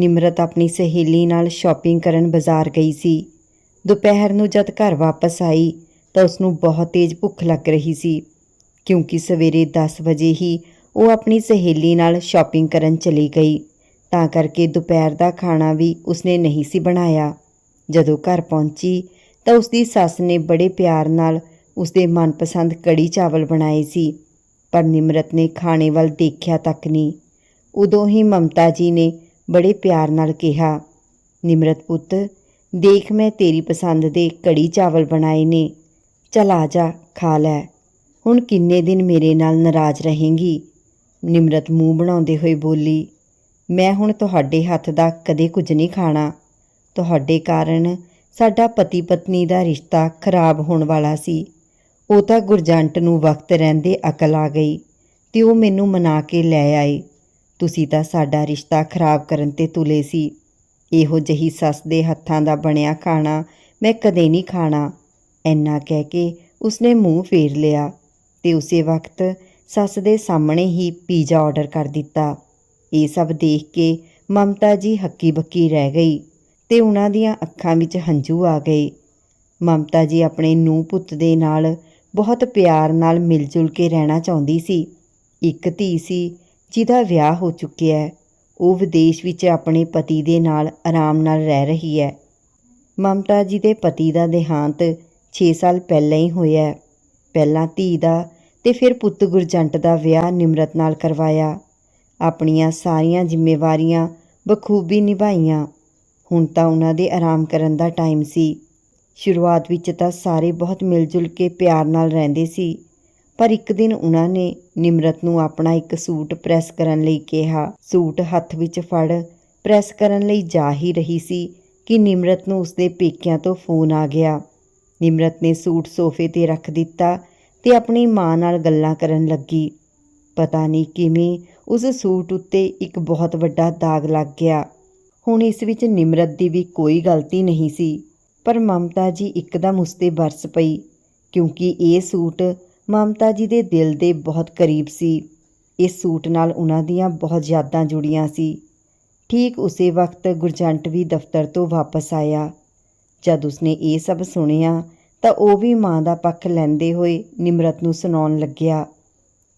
ਨਿਮਰਤ ਆਪਣੀ ਸਹੇਲੀ ਨਾਲ ਸ਼ਾਪਿੰਗ ਕਰਨ ਬਾਜ਼ਾਰ ਗਈ ਸੀ। ਦੁਪਹਿਰ ਨੂੰ ਜਦ ਘਰ ਵਾਪਸ ਆਈ ਤਾਂ ਉਸ ਨੂੰ ਬਹੁਤ ਤੇਜ਼ ਭੁੱਖ ਲੱਗ ਰਹੀ ਸੀ, ਕਿਉਂਕਿ ਸਵੇਰੇ 10 ਵਜੇ ਹੀ ਉਹ ਆਪਣੀ ਸਹੇਲੀ ਨਾਲ ਸ਼ਾਪਿੰਗ ਕਰਨ ਚਲੀ ਗਈ। ਤਾਂ ਕਰਕੇ ਦੁਪਹਿਰ ਦਾ ਖਾਣਾ ਵੀ ਉਸਨੇ ਨਹੀਂ ਸੀ ਬਣਾਇਆ। ਜਦੋਂ ਘਰ ਪਹੁੰਚੀ ਤਾਂ ਉਸਦੀ ਸੱਸ ਨੇ ਬੜੇ ਪਿਆਰ ਨਾਲ ਉਸਦੇ ਮਨਪਸੰਦ ਕੜੀ ਚਾਵਲ ਬਣਾਏ ਸੀ, ਪਰ ਨਿਮਰਤ ਨੇ ਖਾਣੇ ਵੱਲ ਦੇਖਿਆ ਤੱਕ ਨਹੀਂ। ਉਦੋਂ ਹੀ ਮਮਤਾ ਜੀ ਨੇ ਬੜੇ ਪਿਆਰ ਨਾਲ ਕਿਹਾ, ਨਿਮਰਤ ਪੁੱਤ, ਦੇਖ ਮੈਂ ਤੇਰੀ ਪਸੰਦ ਦੇ ਕੜੀ ਚਾਵਲ ਬਣਾਏ ਨੇ। ਚਲ ਆ ਜਾ, ਖਾ ਲੈ। ਹੁਣ ਕਿੰਨੇ ਦਿਨ ਮੇਰੇ ਨਾਲ ਨਾਰਾਜ਼ ਰਹੇਂਗੀ? ਨਿਮਰਤ ਮੂੰਹ ਬਣਾਉਂਦੇ ਹੋਏ ਬੋਲੀ, ਮੈਂ ਹੁਣ ਤੁਹਾਡੇ ਹੱਥ ਦਾ ਕਦੇ ਕੁਝ ਨਹੀਂ ਖਾਣਾ। ਤੁਹਾਡੇ ਕਾਰਨ ਸਾਡਾ ਪਤੀ ਪਤਨੀ ਦਾ ਰਿਸ਼ਤਾ ਖਰਾਬ ਹੋਣ ਵਾਲਾ ਸੀ। ਉਹ ਤਾਂ ਗੁਰਜੰਟ ਨੂੰ ਵਕਤ ਰਹਿੰਦੇ ਅਕਲ ਆ ਗਈ ਤੇ ਉਹ ਮੈਨੂੰ ਮਨਾ ਕੇ ਲੈ ਆਏ। ਤੁਸੀਂ ਤਾਂ ਸਾਡਾ ਰਿਸ਼ਤਾ ਖਰਾਬ ਕਰਨ ਤੇ ਤੁਲੇ ਸੀ। ਇਹੋ ਜਿਹੀ ਸੱਸ ਦੇ ਹੱਥਾਂ ਦਾ ਬਣਿਆ ਖਾਣਾ ਮੈਂ ਕਦੇ ਨਹੀਂ ਖਾਣਾ। ਐਨਾ ਕਹਿ ਕੇ ਉਸਨੇ ਮੂੰਹ ਫੇਰ ਲਿਆ ਤੇ ਉਸੇ ਵਕਤ ਸੱਸ ਦੇ ਸਾਹਮਣੇ ਹੀ ਪੀਜ਼ਾ ਆਰਡਰ ਕਰ ਦਿੱਤਾ। ਇਹ ਸਭ ਦੇਖ ਕੇ ਮਮਤਾ ਜੀ ਹੱਕੀ ਬੱਕੀ ਰਹਿ ਗਈ ਤੇ ਉਹਨਾਂ ਦੀਆਂ ਅੱਖਾਂ ਵਿੱਚ ਹੰਝੂ ਆ ਗਏ। ਮਮਤਾ ਜੀ ਆਪਣੇ ਨੂੰਹ ਪੁੱਤ ਦੇ ਨਾਲ ਬਹੁਤ ਪਿਆਰ ਨਾਲ ਮਿਲ ਜੁਲ ਕੇ ਰਹਿਣਾ ਚਾਹੁੰਦੀ ਸੀ। ਇੱਕ ਧੀ ਸੀ ਜਿਹਦਾ ਵਿਆਹ ਹੋ ਚੁੱਕਿਆ ਹੈ, ਉਹ ਵਿਦੇਸ਼ ਵਿੱਚ ਆਪਣੇ ਪਤੀ ਦੇ ਨਾਲ ਆਰਾਮ ਨਾਲ ਰਹਿ ਰਹੀ ਹੈ। ਮਮਤਾ ਜੀ ਦੇ ਪਤੀ ਦਾ ਦੇਹਾਂਤ 6 ਸਾਲ ਪਹਿਲਾਂ ਹੀ ਹੋਇਆ ਹੈ। ਪਹਿਲਾਂ ਧੀ ਦਾ ਤੇ ਫਿਰ ਪੁੱਤ ਗੁਰਜੰਟ ਦਾ ਵਿਆਹ ਨਿਮਰਤ ਨਾਲ ਕਰਵਾਇਆ। ਆਪਣੀਆਂ ਸਾਰੀਆਂ ਜ਼ਿੰਮੇਵਾਰੀਆਂ ਬਖੂਬੀ ਨਿਭਾਈਆਂ। ਹੁਣ ਤਾਂ ਉਹਨਾਂ ਦੇ ਆਰਾਮ ਕਰਨ ਦਾ ਟਾਈਮ ਸੀ। ਸ਼ੁਰੂਆਤ ਵਿੱਚ ਤਾਂ ਸਾਰੇ ਬਹੁਤ ਮਿਲ ਜੁਲ ਕੇ ਪਿਆਰ ਨਾਲ ਰਹਿੰਦੇ ਸੀ। ਪਰ ਇੱਕ ਦਿਨ ਉਹਨਾਂ ਨੇ ਨਿਮਰਤ ਨੂੰ ਆਪਣਾ ਇੱਕ ਸੂਟ ਪ੍ਰੈਸ ਕਰਨ ਲਈ ਕਿਹਾ। ਸੂਟ ਹੱਥ ਵਿੱਚ ਫੜ, ਪ੍ਰੈਸ ਕਰਨ ਲਈ ਜਾ ਹੀ ਰਹੀ ਸੀ ਕਿ ਨਿਮਰਤ ਨੂੰ ਉਸਦੇ ਪੇਕਿਆਂ ਤੋਂ ਫੋਨ ਆ ਗਿਆ। ਨਿਮਰਤ ਨੇ ਸੂਟ ਸੋਫੇ ਤੇ ਰੱਖ ਦਿੱਤਾ ਤੇ ਆਪਣੀ ਮਾਂ ਨਾਲ ਗੱਲਾਂ ਕਰਨ ਲੱਗੀ। ਪਤਾ ਨਹੀਂ ਕਿਵੇਂ ਉਸ ਸੂਟ ਉੱਤੇ ਇੱਕ ਬਹੁਤ ਵੱਡਾ ਦਾਗ ਲੱਗ ਗਿਆ। ਹੁਣ ਇਸ ਵਿੱਚ ਨਿਮਰਤ ਦੀ ਵੀ ਕੋਈ ਗਲਤੀ ਨਹੀਂ ਸੀ, ਪਰ ਮਮਤਾ ਜੀ ਇੱਕਦਮ ਉਸ ਤੇ ਬਰਸ ਪਈ, ਕਿਉਂਕਿ ਇਹ ਸੂਟ ਮਮਤਾ ਜੀ ਦੇ ਦਿਲ ਦੇ ਬਹੁਤ ਕਰੀਬ ਸੀ। ਇਸ ਸੂਟ ਨਾਲ ਉਹਨਾਂ ਦੀਆਂ ਬਹੁਤ ਯਾਦਾਂ ਜੁੜੀਆਂ ਸੀ। ਠੀਕ ਉਸੇ ਵਕਤ ਗੁਰਜੰਟ ਵੀ ਦਫ਼ਤਰ ਤੋਂ ਵਾਪਸ ਆਇਆ। ਜਦ ਉਸਨੇ ਇਹ ਸਭ ਸੁਣਿਆ, ਤਾਂ ਉਹ ਵੀ ਮਾਂ ਦਾ ਪੱਖ ਲੈਂਦੇ ਹੋਏ ਨਿਮਰਤ ਨੂੰ ਸੁਣਾਉਣ ਲੱਗਿਆ।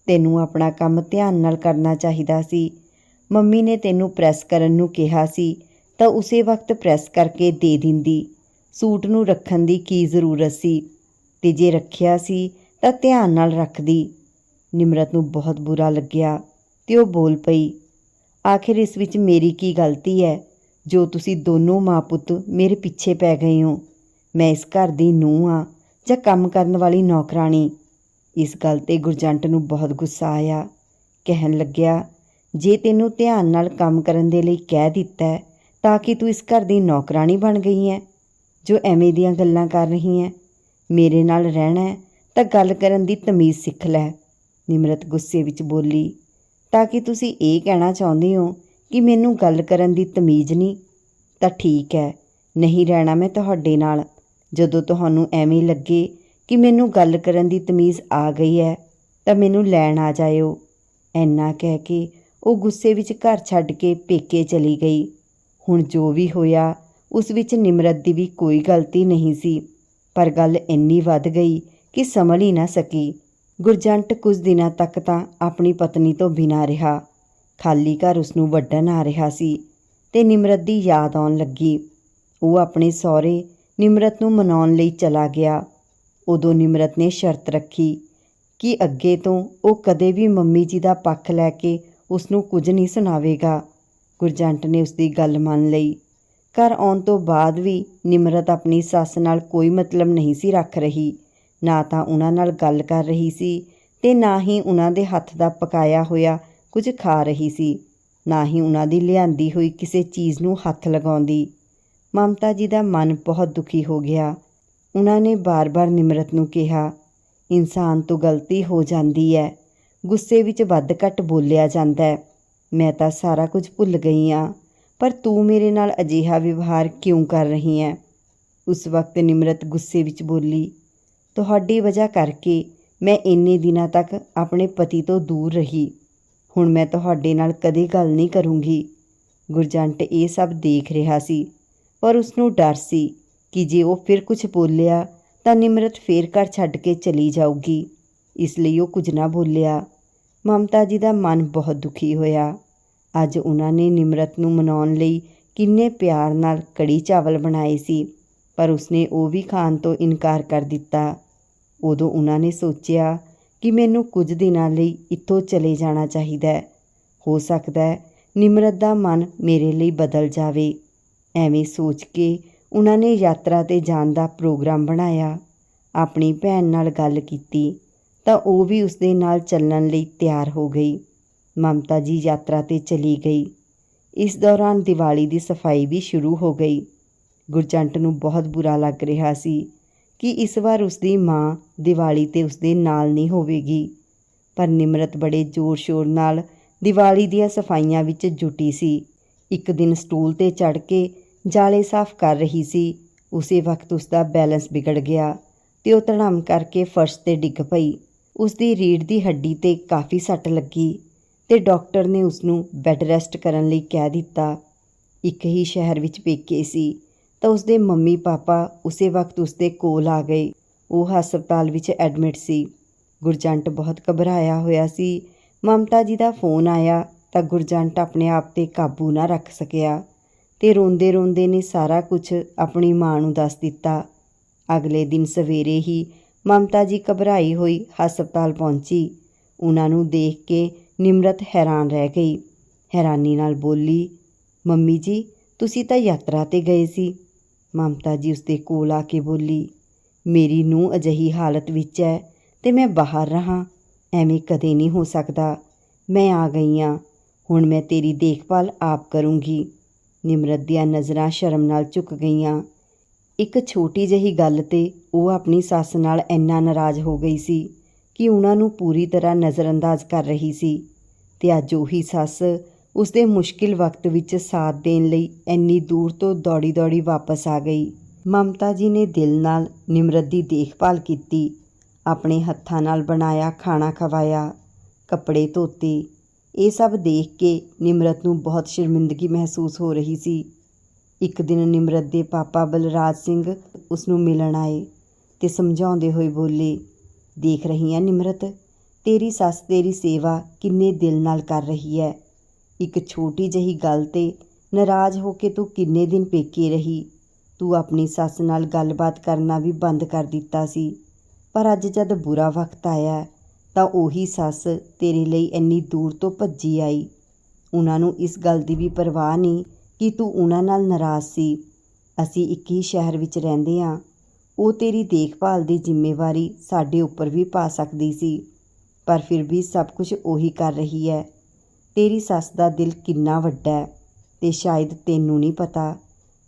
ਤੈਨੂੰ ਆਪਣਾ ਕੰਮ ਧਿਆਨ ਨਾਲ ਕਰਨਾ ਚਾਹੀਦਾ ਸੀ। ਮੰਮੀ ਨੇ ਤੈਨੂੰ ਪ੍ਰੈਸ ਕਰਨ ਨੂੰ ਕਿਹਾ ਸੀ, ਤਾਂ ਉਸੇ ਵਕਤ ਪ੍ਰੈਸ ਕਰਕੇ ਦੇ ਦਿੰਦੀ। ਸੂਟ ਨੂੰ ਰੱਖਣ ਦੀ ਕੀ ਜ਼ਰੂਰਤ ਸੀ? ਤੇ ਜੇ ਰੱਖਿਆ ਸੀ ਤਾਂ ਧਿਆਨ ਨਾਲ ਰੱਖਦੀ। ਨਿਮਰਤ ਨੂੰ ਬਹੁਤ ਬੁਰਾ ਲੱਗਿਆ ਤੇ ਉਹ ਬੋਲ ਪਈ, ਆਖਿਰ ਇਸ ਵਿੱਚ ਮੇਰੀ ਕੀ ਗਲਤੀ ਹੈ? ਜੋ ਤੁਸੀਂ ਦੋਨੋਂ ਮਾਂ ਪੁੱਤ ਮੇਰੇ ਪਿੱਛੇ ਪੈ ਗਏ ਹੋ, ਮੈਂ ਇਸ ਘਰ ਦੀ ਨੂੰਹ ਆ ਜਾਂ ਕੰਮ ਕਰਨ ਵਾਲੀ ਨੌਕਰਾਣੀ? ਇਸ ਗੱਲ ਤੇ ਗੁਰਜੰਟ ਨੂੰ ਬਹੁਤ ਗੁੱਸਾ ਆਇਆ। ਕਹਿਣ ਲੱਗਿਆ, ਜੇ ਤੈਨੂੰ ਧਿਆਨ ਨਾਲ ਕੰਮ ਕਰਨ ਦੇ ਲਈ ਕਹਿ ਦਿੱਤਾ ਤਾਂ ਕਿ ਤੂੰ ਇਸ ਘਰ ਦੀ ਨੌਕਰਾਣੀ ਬਣ ਗਈ ਹੈ, ਜੋ ਐਵੇਂ ਦੀਆਂ ਗੱਲਾਂ ਕਰ ਰਹੀ ਹੈ? ਮੇਰੇ ਨਾਲ ਰਹਿਣਾ ਤਾਂ ਗੱਲ ਕਰਨ ਦੀ ਤਮੀਜ਼ ਸਿੱਖ ਲੈ। ਨਿਮਰਤ ਗੁੱਸੇ ਵਿੱਚ ਬੋਲੀ, ਤਾਂ ਕਿ ਤੁਸੀਂ ਇਹ ਕਹਿਣਾ ਚਾਹੁੰਦੇ ਹੋ ਕਿ ਮੈਨੂੰ ਗੱਲ ਕਰਨ ਦੀ ਤਮੀਜ਼ ਨਹੀਂ? ਤਾਂ ਠੀਕ ਹੈ, ਨਹੀਂ ਰਹਿਣਾ ਮੈਂ ਤੁਹਾਡੇ ਨਾਲ। ਜਦੋਂ ਤੁਹਾਨੂੰ ਐਵੇਂ ਲੱਗੇ ਕਿ ਮੈਨੂੰ ਗੱਲ ਕਰਨ ਦੀ ਤਮੀਜ਼ ਆ ਗਈ ਹੈ, ਤਾਂ ਮੈਨੂੰ ਲੈਣ ਆ ਜਾਇਓ। ਐਨਾ ਕਹਿ ਕੇ ਉਹ ਗੁੱਸੇ ਵਿੱਚ ਘਰ ਛੱਡ ਕੇ ਪੇਕੇ ਚਲੀ ਗਈ। ਹੁਣ ਜੋ ਵੀ ਹੋਇਆ, ਉਸ ਵਿੱਚ ਨਿਮਰਤ ਦੀ ਵੀ ਕੋਈ ਗਲਤੀ ਨਹੀਂ ਸੀ, ਪਰ ਗੱਲ ਇੰਨੀ ਵੱਧ ਗਈ ਕਿ ਸੰਭਲ ਹੀ ਨਾ ਸਕੀ। ਗੁਰਜੰਟ ਕੁਝ ਦਿਨਾਂ ਤੱਕ ਤਾਂ ਆਪਣੀ ਪਤਨੀ ਤੋਂ ਬਿਨਾਂ ਰਿਹਾ। ਖਾਲੀ ਘਰ ਉਸ ਨੂੰ ਵੱਢਣ ਆ ਰਿਹਾ ਸੀ ਤੇ ਨਿਮਰਤ ਦੀ ਯਾਦ ਆਉਣ ਲੱਗੀ। ਉਹ ਆਪਣੇ ਸਹੁਰੇ ਨਿਮਰਤ ਨੂੰ ਮਨਾਉਣ ਲਈ ਚਲਾ ਗਿਆ। ਉਦੋਂ ਨਿਮਰਤ ਨੇ ਸ਼ਰਤ ਰੱਖੀ ਕਿ ਅੱਗੇ ਤੋਂ ਉਹ ਕਦੇ ਵੀ ਮੰਮੀ ਜੀ ਦਾ ਪੱਖ ਲੈ ਕੇ ਉਸ ਨੂੰ ਕੁਝ ਨਹੀਂ ਸੁਣਾਵੇਗਾ। ਗੁਰਜੰਟ ਨੇ ਉਸ ਦੀ ਗੱਲ ਮੰਨ ਲਈ। ਘਰ ਆਉਣ ਤੋਂ ਬਾਅਦ ਵੀ ਨਿਮਰਤ ਆਪਣੀ ਸੱਸ ਨਾਲ ਕੋਈ ਮਤਲਬ ਨਹੀਂ ਸੀ ਰੱਖ ਰਹੀ। ਨਾ ਤਾਂ ਉਹਨਾਂ ਨਾਲ ਗੱਲ ਕਰ ਰਹੀ ਸੀ ਤੇ ਨਾ ਹੀ ਉਹਨਾਂ ਦੇ ਹੱਥ ਦਾ ਪਕਾਇਆ ਹੋਇਆ ਕੁਝ ਖਾ ਰਹੀ ਸੀ। ਨਾ ਹੀ ਉਹਨਾਂ ਦੀ ਲਿਆਂਦੀ ਹੋਈ ਕਿਸੇ ਚੀਜ਼ ਨੂੰ ਹੱਥ ਲਗਾਉਂਦੀ। ਮਮਤਾ ਜੀ ਦਾ ਮਨ ਬਹੁਤ ਦੁਖੀ ਹੋ ਗਿਆ। ਉਹਨਾਂ ਨੇ ਬਾਰ-ਬਾਰ ਨਿਮਰਤ ਨੂੰ ਕਿਹਾ, ਇਨਸਾਨ ਤੋਂ ਗਲਤੀ ਹੋ ਜਾਂਦੀ ਹੈ ਗੁੱਸੇ ਵਿੱਚ ਵੱਧ ਘੱਟ ਬੋਲਿਆ ਜਾਂਦਾ ਹੈ ਮੈਂ ਤਾਂ ਸਾਰਾ ਕੁਝ ਭੁੱਲ ਗਈ ਆ, ਪਰ ਤੂੰ ਮੇਰੇ ਨਾਲ ਅਜਿਹਾ ਵਿਵਹਾਰ ਕਿਉਂ ਕਰ ਰਹੀ ਹੈ ਉਸ ਵਕਤ ਨਿਮਰਤ ਗੁੱਸੇ ਵਿੱਚ ਬੋਲੀ ਤੁਹਾਡੀ ਵਜ੍ਹਾ ਕਰਕੇ ਮੈਂ ਇੰਨੇ ਦਿਨਾਂ ਤੱਕ ਆਪਣੇ ਪਤੀ ਤੋਂ ਦੂਰ ਰਹੀ। ਹੁਣ ਮੈਂ ਤੁਹਾਡੇ ਨਾਲ ਕਦੇ ਗੱਲ ਨਹੀਂ ਕਰੂੰਗੀ। ਗੁਰਜੰਟ ਇਹ ਸਭ ਦੇਖ ਰਿਹਾ ਸੀ, ਪਰ ਉਸ ਨੂੰ ਡਰ ਸੀ ਕਿ ਜੇ ਉਹ ਫਿਰ ਕੁਝ ਬੋਲਿਆ ਤਾਂ ਨਿਮਰਤ ਫੇਰ ਘਰ ਛੱਡ ਕੇ ਚਲੀ ਜਾਊਗੀ। ਇਸ ਲਈ ਉਹ ਕੁਝ ਨਾ ਬੋਲਿਆ। ਮਮਤਾ ਜੀ ਦਾ ਮਨ ਬਹੁਤ ਦੁਖੀ ਹੋਇਆ। ਅੱਜ ਉਹਨਾਂ ਨੇ ਨਿਮਰਤ ਨੂੰ ਮਨਾਉਣ ਲਈ ਕਿੰਨੇ ਪਿਆਰ ਨਾਲ ਕੜੀ ਚਾਵਲ ਬਣਾਏ ਸੀ, ਪਰ ਉਸਨੇ ਉਹ ਵੀ ਖਾਣ ਤੋਂ ਇਨਕਾਰ ਕਰ ਦਿੱਤਾ। ਉਦੋਂ ਉਹਨਾਂ ਨੇ ਸੋਚਿਆ ਕਿ ਮੈਨੂੰ ਕੁਝ ਦਿਨਾਂ ਲਈ ਇੱਥੋਂ ਚਲੇ ਜਾਣਾ ਚਾਹੀਦਾ ਹੈ। ਹੋ ਸਕਦਾ ਹੈ ਨਿਮਰਤ ਦਾ ਮਨ ਮੇਰੇ ਲਈ ਬਦਲ ਜਾਵੇ। ਐਵੇਂ ਸੋਚ ਕੇ ਉਹਨਾਂ ਨੇ ਯਾਤਰਾ ਤੇ ਜਾਣ ਦਾ ਪ੍ਰੋਗਰਾਮ ਬਣਾਇਆ। ਆਪਣੀ ਭੈਣ ਨਾਲ ਗੱਲ ਕੀਤੀ ਤਾਂ ਉਹ ਵੀ ਉਸ ਦੇ ਨਾਲ ਚੱਲਣ ਲਈ ਤਿਆਰ ਹੋ ਗਈ। ਮਮਤਾ ਜੀ ਯਾਤਰਾ ਤੇ ਚਲੀ ਗਈ। ਇਸ ਦੌਰਾਨ ਦੀਵਾਲੀ ਦੀ ਸਫ਼ਾਈ ਵੀ ਸ਼ੁਰੂ ਹੋ ਗਈ। ਗੁਰਜੰਟ ਨੂੰ ਬਹੁਤ ਬੁਰਾ ਲੱਗ ਰਿਹਾ ਸੀ। ਕਿ ਇਸ ਵਾਰ ਉਸਦੀ ਮਾਂ ਦੀਵਾਲੀ ਤੇ ਉਸਦੇ ਨਾਲ ਨਹੀਂ ਹੋਵੇਗੀ। ਪਰ ਨਿਮਰਤ ਬੜੇ ਜ਼ੋਰ-ਸ਼ੋਰ ਨਾਲ ਦੀਵਾਲੀ ਦੀਆਂ ਸਫਾਈਆਂ ਵਿੱਚ ਜੁਟੀ ਸੀ। ਇੱਕ ਦਿਨ ਸਟੂਲ ਤੇ ਚੜ ਕੇ ਜਾਲੇ ਸਾਫ਼ ਕਰ ਰਹੀ ਸੀ। ਉਸੇ ਵਕਤ ਉਸਦਾ ਬੈਲੈਂਸ ਵਿਗੜ ਗਿਆ ਤੇ ਉਹ ਧੜਮ ਕਰਕੇ ਫਰਸ਼ ਤੇ ਡਿੱਗ ਪਈ। ਉਸਦੀ ਰੀੜ੍ਹ ਦੀ ਹੱਡੀ ਤੇ ਕਾਫੀ ਸੱਟ ਲੱਗੀ ਤੇ ਡਾਕਟਰ ਨੇ ਉਸ ਨੂੰ ਬੈੱਡ ਰੈਸਟ ਕਰਨ ਲਈ ਕਹਿ ਦਿੱਤਾ। ਇੱਕ ਹੀ ਸ਼ਹਿਰ ਵਿੱਚ ਪੇਕੇ ਸੀ। ਤਾਂ ਉਸਦੇ ਮੰਮੀ ਪਾਪਾ ਉਸੇ ਵਕਤ ਉਸਦੇ ਕੋਲ ਆ ਗਏ। ਉਹ ਹਸਪਤਾਲ ਵਿੱਚ ਐਡਮਿਟ ਸੀ। ਗੁਰਜੰਟ ਬਹੁਤ ਘਬਰਾਇਆ ਹੋਇਆ ਸੀ। ਮਮਤਾ ਜੀ ਦਾ ਫੋਨ ਆਇਆ ਤਾਂ ਗੁਰਜੰਟ ਆਪਣੇ ਆਪ ਤੇ ਕਾਬੂ ਨਾ ਰੱਖ ਸਕਿਆ ਤੇ ਰੋਂਦੇ ਰੋਂਦੇ ਨੇ ਸਾਰਾ ਕੁਝ ਆਪਣੀ ਮਾਂ ਨੂੰ ਦੱਸ ਦਿੱਤਾ। ਅਗਲੇ ਦਿਨ ਸਵੇਰੇ ਹੀ ਮਮਤਾ ਜੀ ਘਬਰਾਈ ਹੋਈ ਹਸਪਤਾਲ ਪਹੁੰਚੀ। ਉਹਨਾਂ ਨੂੰ ਦੇਖ ਕੇ ਨਿਮਰਤ ਹੈਰਾਨ ਰਹਿ ਗਈ। ਹੈਰਾਨੀ ਨਾਲ ਬੋਲੀ, ਮੰਮੀ ਜੀ, ਤੁਸੀਂ ਤਾਂ ਯਾਤਰਾ ਤੇ ਗਏ ਸੀ। ਮਮਤਾ ਜੀ ਉਸਦੇ ਕੋਲ ਆ ਕੇ ਬੋਲੀ, ਮੇਰੀ ਨੂੰ ਅਜਹੀ ਹਾਲਤ ਵਿੱਚ ਹੈ ਤੇ ਮੈਂ ਬਾਹਰ ਰਹਾ, ਐਵੇਂ ਕਦੇ ਨਹੀਂ ਹੋ ਸਕਦਾ। ਮੈਂ ਆ ਗਈ ਹਾਂ ਹੁਣ ਮੈਂ ਤੇਰੀ ਦੇਖਭਾਲ ਆਪ ਕਰੂੰਗੀ। ਨਿਮਰਤ ਦੀਆਂ ਨਜ਼ਰਾਂ ਸ਼ਰਮ ਨਾਲ ਝੁਕ ਗਈਆਂ। ਇੱਕ ਛੋਟੀ ਜਿਹੀ ਗੱਲ ਤੇ ਉਹ ਆਪਣੀ ਸੱਸ ਨਾਲ ਇੰਨਾ ਨਾਰਾਜ਼ ਹੋ ਗਈ ਸੀ ਕਿ ਉਹਨਾਂ ਨੂੰ ਪੂਰੀ ਤਰ੍ਹਾਂ ਨਜ਼ਰਅੰਦਾਜ਼ ਕਰ ਰਹੀ ਸੀ ਤੇ ਅੱਜ ਉਹੀ ਸੱਸ ਉਸਦੇ ਮੁਸ਼ਕਿਲ ਵਕਤ ਵਿੱਚ ਸਾਥ ਦੇਣ ਲਈ ਇੰਨੀ ਦੂਰ ਤੋਂ ਦੌੜੀ-ਦੌੜੀ ਵਾਪਸ ਆ ਗਈ। ਮਮਤਾ ਜੀ ਨੇ ਦਿਲ ਨਾਲ ਨਿਮਰਤ ਦੀ ਦੇਖਭਾਲ ਕੀਤੀ, ਆਪਣੇ ਹੱਥਾਂ ਨਾਲ ਬਣਾਇਆ ਖਾਣਾ ਖਵਾਇਆ, ਕੱਪੜੇ ਧੋਤੇ। ਇਹ ਸਭ ਦੇਖ ਕੇ ਨਿਮਰਤ ਨੂੰ ਬਹੁਤ ਸ਼ਰਮਿੰਦਗੀ ਮਹਿਸੂਸ ਹੋ ਰਹੀ ਸੀ। ਇੱਕ ਦਿਨ ਨਿਮਰਤ ਦੇ ਪਾਪਾ ਬਲਰਾਜ ਸਿੰਘ ਉਸ ਨੂੰ ਮਿਲਣ ਆਏ ਤੇ ਸਮਝਾਉਂਦੇ ਹੋਏ ਬੋਲੇ, ਦੇਖ ਰਹੀ ਹੈ ਨਿਮਰਤ, ਤੇਰੀ ਸੱਸ ਤੇਰੀ ਸੇਵਾ ਕਿੰਨੇ ਦਿਲ ਨਾਲ ਕਰ ਰਹੀ ਹੈ। ਇੱਕ ਛੋਟੀ ਜਿਹੀ ਗੱਲ ਤੇ ਨਾਰਾਜ਼ ਹੋ ਕੇ ਤੂੰ ਕਿੰਨੇ ਦਿਨ ਪੇਕੇ ਰਹੀ? ਤੂੰ ਆਪਣੀ ਸੱਸ ਨਾਲ ਗੱਲਬਾਤ ਕਰਨਾ ਵੀ ਬੰਦ ਕਰ ਦਿੱਤਾ ਸੀ। ਪਰ ਅੱਜ ਜਦ ਬੁਰਾ ਵਕਤ ਆਇਆ, ਤਾਂ ਉਹੀ ਸੱਸ ਤੇਰੇ ਲਈ ਇੰਨੀ ਦੂਰ ਤੋਂ ਭੱਜੀ ਆਈ। ਉਹਨਾਂ ਨੂੰ ਇਸ ਗੱਲ ਦੀ ਵੀ ਪਰਵਾਹ ਨਹੀਂ ਕਿ ਤੂੰ ਉਹਨਾਂ ਨਾਲ ਨਾਰਾਜ਼ ਸੀ। ਅਸੀਂ ਇੱਕ ਹੀ ਸ਼ਹਿਰ ਵਿੱਚ ਰਹਿੰਦੇ ਹਾਂ। ਉਹ ਤੇਰੀ ਦੇਖਭਾਲ ਦੀ ਜ਼ਿੰਮੇਵਾਰੀ ਸਾਡੇ ਉੱਪਰ ਵੀ ਪਾ ਸਕਦੀ ਸੀ। ਪਰ ਫਿਰ ਵੀ ਸਭ ਕੁਝ ਉਹੀ ਕਰ ਰਹੀ ਹੈ। ਤੇਰੀ ਸੱਸ ਦਾ ਦਿਲ ਕਿੰਨਾ ਵੱਡਾ ਹੈ ਤੇ ਸ਼ਾਇਦ ਤੈਨੂੰ ਨਹੀਂ ਪਤਾ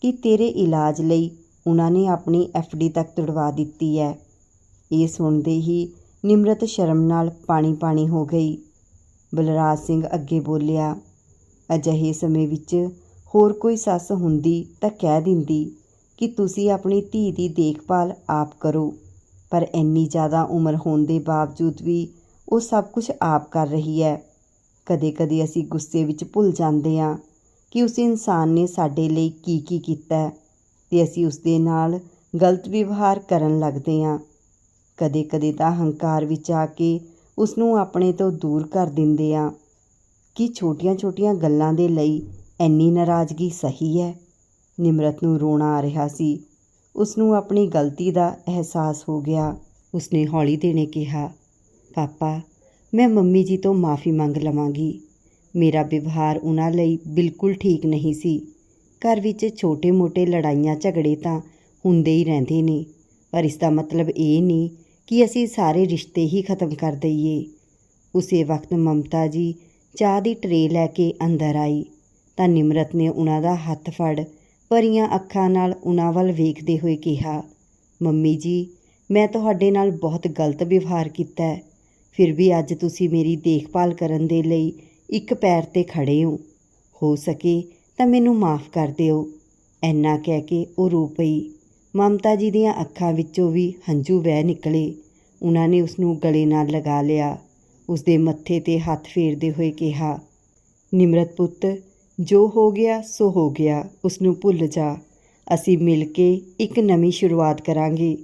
ਕਿ ਤੇਰੇ ਇਲਾਜ ਲਈ ਉਹਨਾਂ ਨੇ ਆਪਣੀ ਡੀ ਤੱਕ ਤੁੜਵਾ ਦਿੱਤੀ ਹੈ। ਇਹ ਸੁਣਦੇ ਹੀ ਨਿਮਰਤ ਸ਼ਰਮ ਨਾਲ ਪਾਣੀ-ਪਾਣੀ ਹੋ ਗਈ। ਬਲਰਾਜ ਸਿੰਘ ਅੱਗੇ ਬੋਲਿਆ, ਅਜਿਹੇ ਸਮੇਂ ਵਿੱਚ ਹੋਰ ਕੋਈ ਸੱਸ ਹੁੰਦੀ ਤਾਂ ਕਹਿ ਦਿੰਦੀ ਕਿ ਤੁਸੀਂ ਆਪਣੀ ਧੀ ਦੀ ਦੇਖਭਾਲ ਆਪ ਕਰੋ, ਪਰ ਇੰਨੀ ਜ਼ਿਆਦਾ ਉਮਰ ਹੋਣ ਦੇ ਬਾਵਜੂਦ ਵੀ ਉਹ ਸਭ ਕੁਝ ਆਪ ਕਰ ਰਹੀ ਹੈ। ਕਦੇ-ਕਦੇ ਅਸੀਂ ਗੁੱਸੇ ਵਿੱਚ ਭੁੱਲ ਜਾਂਦੇ ਹਾਂ ਕਿ ਉਸ ਇਨਸਾਨ ਨੇ ਸਾਡੇ ਲਈ ਕੀ ਕੀ ਕੀਤਾ ਹੈ ਤੇ ਅਸੀਂ ਉਸ ਦੇ ਨਾਲ ਗਲਤ ਵਿਵਹਾਰ ਕਰਨ ਲੱਗਦੇ ਹਾਂ। ਕਦੇ-ਕਦੇ ਤਾਂ ਹੰਕਾਰ ਵਿੱਚ ਆ ਕੇ ਉਸ ਨੂੰ ਆਪਣੇ ਤੋਂ ਦੂਰ ਕਰ ਦਿੰਦੇ ਹਾਂ ਕਿ ਛੋਟੀਆਂ-ਛੋਟੀਆਂ ਗੱਲਾਂ ਦੇ ਲਈ ਐਨੀ ਨਾਰਾਜ਼ਗੀ ਸਹੀ ਹੈ। ਨਿਮਰਤ ਨੂੰ ਰੋਣਾ ਆ ਰਿਹਾ ਸੀ। ਉਸ ਨੂੰ ਆਪਣੀ ਗਲਤੀ ਦਾ ਅਹਿਸਾਸ ਹੋ ਗਿਆ। ਉਸਨੇ ਹੌਲੀ ਦੇਣੇ ਕਿਹਾ, ਪਾਪਾ ਮੈਂ ਮੰਮੀ ਜੀ ਤੋਂ ਮਾਫੀ ਮੰਗ ਲਵਾਂਗੀ। ਮੇਰਾ ਵਿਵਹਾਰ ਉਹਨਾਂ ਲਈ ਬਿਲਕੁਲ ਠੀਕ ਨਹੀਂ ਸੀ। ਘਰ ਵਿੱਚ ਛੋਟੇ-ਮੋਟੇ ਲੜਾਈਆਂ ਝਗੜੇ ਤਾਂ ਹੁੰਦੇ ਹੀ ਰਹਿੰਦੇ ਨੇ, ਪਰ ਇਸ ਦਾ ਮਤਲਬ ਇਹ ਨਹੀਂ ਕਿ ਅਸੀਂ ਸਾਰੇ ਰਿਸ਼ਤੇ ਹੀ ਖਤਮ ਕਰ ਦਈਏ। ਉਸੇ ਵਕਤ ਮਮਤਾ ਜੀ ਚਾਹ ਦੀ ਟਰੇ ਲੈ ਕੇ ਅੰਦਰ ਆਈ। ਤਾਂ ਨਿਮਰਤ ਨੇ ਉਹਨਾਂ ਦਾ ਹੱਥ ਫੜ, ਭਰੀਆਂ ਅੱਖਾਂ ਨਾਲ ਉਹਨਾਂ ਵੱਲ ਵੇਖਦੇ ਹੋਏ ਕਿਹਾ, ਮੰਮੀ ਜੀ, ਮੈਂ ਤੁਹਾਡੇ ਨਾਲ ਬਹੁਤ ਗਲਤ ਵਿਵਹਾਰ ਕੀਤਾ ਹੈ। ਫਿਰ ਵੀ ਅੱਜ ਤੁਸੀਂ ਮੇਰੀ ਦੇਖਭਾਲ ਕਰਨ ਦੇ ਲਈ ਇੱਕ ਪੈਰ ਤੇ ਖੜੇ ਹੋ। ਹੋ ਸਕੇ ਤਾਂ ਮੈਨੂੰ ਮਾਫ ਕਰ ਦਿਓ। ਐਨਾ ਕਹਿ ਕੇ ਉਹ ਰੋ ਪਈ। ਮਮਤਾ ਜੀ ਦੀਆਂ ਅੱਖਾਂ ਵਿੱਚੋਂ ਵੀ ਹੰਝੂ ਵਹਿ ਨਿਕਲੇ। ਉਹਨਾਂ ਨੇ ਉਸ ਨੂੰ ਗਲੇ ਨਾਲ ਲਗਾ ਲਿਆ। ਉਸ ਦੇ ਮੱਥੇ ਤੇ ਹੱਥ ਫੇਰਦੇ ਹੋਏ ਕਿਹਾ, ਨਿਮਰਤ ਪੁੱਤ, ਜੋ ਹੋ ਗਿਆ, ਸੋ ਹੋ ਗਿਆ। ਉਸ ਨੂੰ ਭੁੱਲ ਜਾ। ਅਸੀਂ ਮਿਲ ਕੇ ਇੱਕ ਨਵੀਂ ਸ਼ੁਰੂਆਤ ਕਰਾਂਗੇ।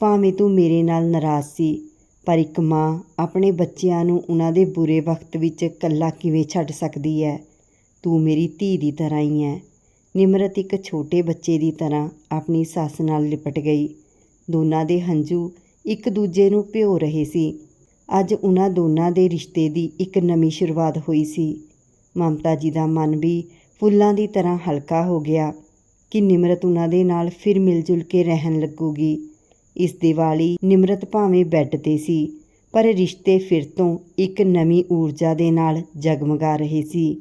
ਭਾਵੇਂ ਤੂੰ ਮੇਰੇ ਨਾਲ ਨਾਰਾਜ਼ ਸੀ ਪਰ ਇੱਕ ਮਾਂ ਆਪਣੇ ਬੱਚਿਆਂ ਨੂੰ ਉਹਨਾਂ ਦੇ ਬੁਰੇ ਵਕਤ ਵਿੱਚ ਇਕੱਲਾ ਕਿਵੇਂ ਛੱਡ ਸਕਦੀ ਹੈ ਤੂੰ ਮੇਰੀ ਧੀ ਦੀ ਤਰ੍ਹਾਂ ਹੀ ਹੈ ਨਿਮਰਤ ਇੱਕ ਛੋਟੇ ਬੱਚੇ ਦੀ ਤਰ੍ਹਾਂ ਆਪਣੀ ਸੱਸ ਨਾਲ ਲਿਪਟ ਗਈ। ਦੋਨਾਂ ਦੇ ਹੰਝੂ ਇੱਕ ਦੂਜੇ ਨੂੰ ਭਿਓ ਰਹੇ ਸੀ। ਅੱਜ ਉਹਨਾਂ ਦੋਨਾਂ ਦੇ ਰਿਸ਼ਤੇ ਦੀ ਇੱਕ ਨਵੀਂ ਸ਼ੁਰੂਆਤ ਹੋਈ ਸੀ। ਮਮਤਾ ਜੀ ਦਾ ਮਨ ਵੀ ਫੁੱਲਾਂ ਦੀ ਤਰ੍ਹਾਂ ਹਲਕਾ ਹੋ ਗਿਆ ਕਿ ਨਿਮਰਤ ਉਹਨਾਂ ਦੇ ਨਾਲ ਫਿਰ ਮਿਲ ਜੁਲ ਕੇ ਰਹਿਣ ਲੱਗੂਗੀ। ਇਸ ਦੀਵਾਲੀ ਨਿਮਰਤ ਭਾਵੇਂ ਬੈੱਡ ਤੇ ਸੀ, ਪਰ ਰਿਸ਼ਤੇ ਫਿਰ ਤੋਂ ਇੱਕ ਨਵੀਂ ਊਰਜਾ ਦੇ ਨਾਲ ਜਗਮਗਾ ਰਹੇ ਸੀ।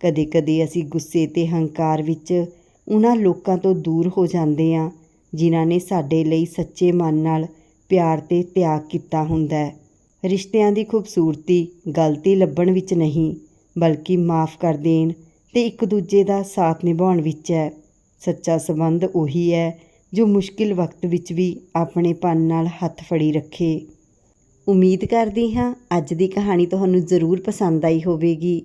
ਕਦੇ-ਕਦੇ ਅਸੀਂ ਗੁੱਸੇ ਤੇ ਹੰਕਾਰ ਵਿੱਚ ਉਹਨਾਂ ਲੋਕਾਂ ਤੋਂ ਦੂਰ ਹੋ ਜਾਂਦੇ ਹਾਂ, ਜਿਨ੍ਹਾਂ ਨੇ ਸਾਡੇ ਲਈ ਸੱਚੇ ਮਨ ਨਾਲ ਪਿਆਰ ਤੇ ਤਿਆਗ ਕੀਤਾ ਹੁੰਦਾ ਹੈ। ਰਿਸ਼ਤਿਆਂ ਦੀ ਖੂਬਸੂਰਤੀ ਗਲਤੀ ਲੱਭਣ ਵਿੱਚ ਨਹੀਂ, ਬਲਕਿ ਮਾਫ ਕਰ ਦੇਣ ਤੇ ਇੱਕ ਦੂਜੇ ਦਾ ਸਾਥ ਨਿਭਾਉਣ ਵਿੱਚ ਹੈ। ਸੱਚਾ ਸਬੰਧ ਉਹੀ ਹੈ ਜੋ ਮੁਸ਼ਕਿਲ ਵਕਤ ਵਿੱਚ ਵੀ ਆਪਣੇ ਪਨ ਨਾਲ ਹੱਥ ਫੜੀ ਰੱਖੇ। ਉਮੀਦ ਕਰਦੀ ਹਾਂ ਅੱਜ ਦੀ ਕਹਾਣੀ ਤੁਹਾਨੂੰ ਜ਼ਰੂਰ ਪਸੰਦ ਆਈ ਹੋਵੇਗੀ।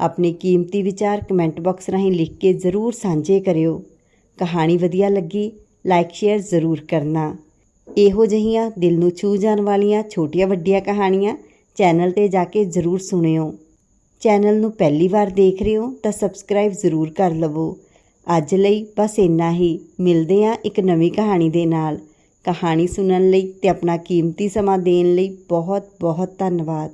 ਆਪਣੇ ਕੀਮਤੀ ਵਿਚਾਰ ਕਮੈਂਟ ਬਾਕਸ ਰਾਹੀਂ ਲਿਖ ਕੇ ਜ਼ਰੂਰ ਸਾਂਝੇ ਕਰਿਓ। ਕਹਾਣੀ ਵਧੀਆ ਲੱਗੀ, ਲਾਈਕ, ਸ਼ੇਅਰ ਜ਼ਰੂਰ ਕਰਨਾ। ਇਹੋ ਜਿਹੀਆਂ ਦਿਲ ਨੂੰ ਛੂ ਜਾਣ ਵਾਲੀਆਂ ਛੋਟੀਆਂ ਵੱਡੀਆਂ ਕਹਾਣੀਆਂ ਚੈਨਲ ਤੇ ਜਾ ਕੇ ਜ਼ਰੂਰ ਸੁਣਿਓ। ਚੈਨਲ ਨੂੰ ਪਹਿਲੀ ਵਾਰ ਦੇਖ ਰਹੇ ਹੋ ਤਾਂ ਸਬਸਕ੍ਰਾਈਬ ਜ਼ਰੂਰ ਕਰ ਲਵੋ। ਅੱਜ ਲਈ ਬਸ ਇੰਨਾ ਹੀ। ਮਿਲਦੇ ਹਾਂ ਇੱਕ ਨਵੀਂ ਕਹਾਣੀ ਦੇ ਨਾਲ। ਕਹਾਣੀ ਸੁਣਨ ਲਈ ਤੇ ਆਪਣਾ ਕੀਮਤੀ ਸਮਾਂ ਦੇਣ ਲਈ ਬਹੁਤ ਬਹੁਤ ਧੰਨਵਾਦ।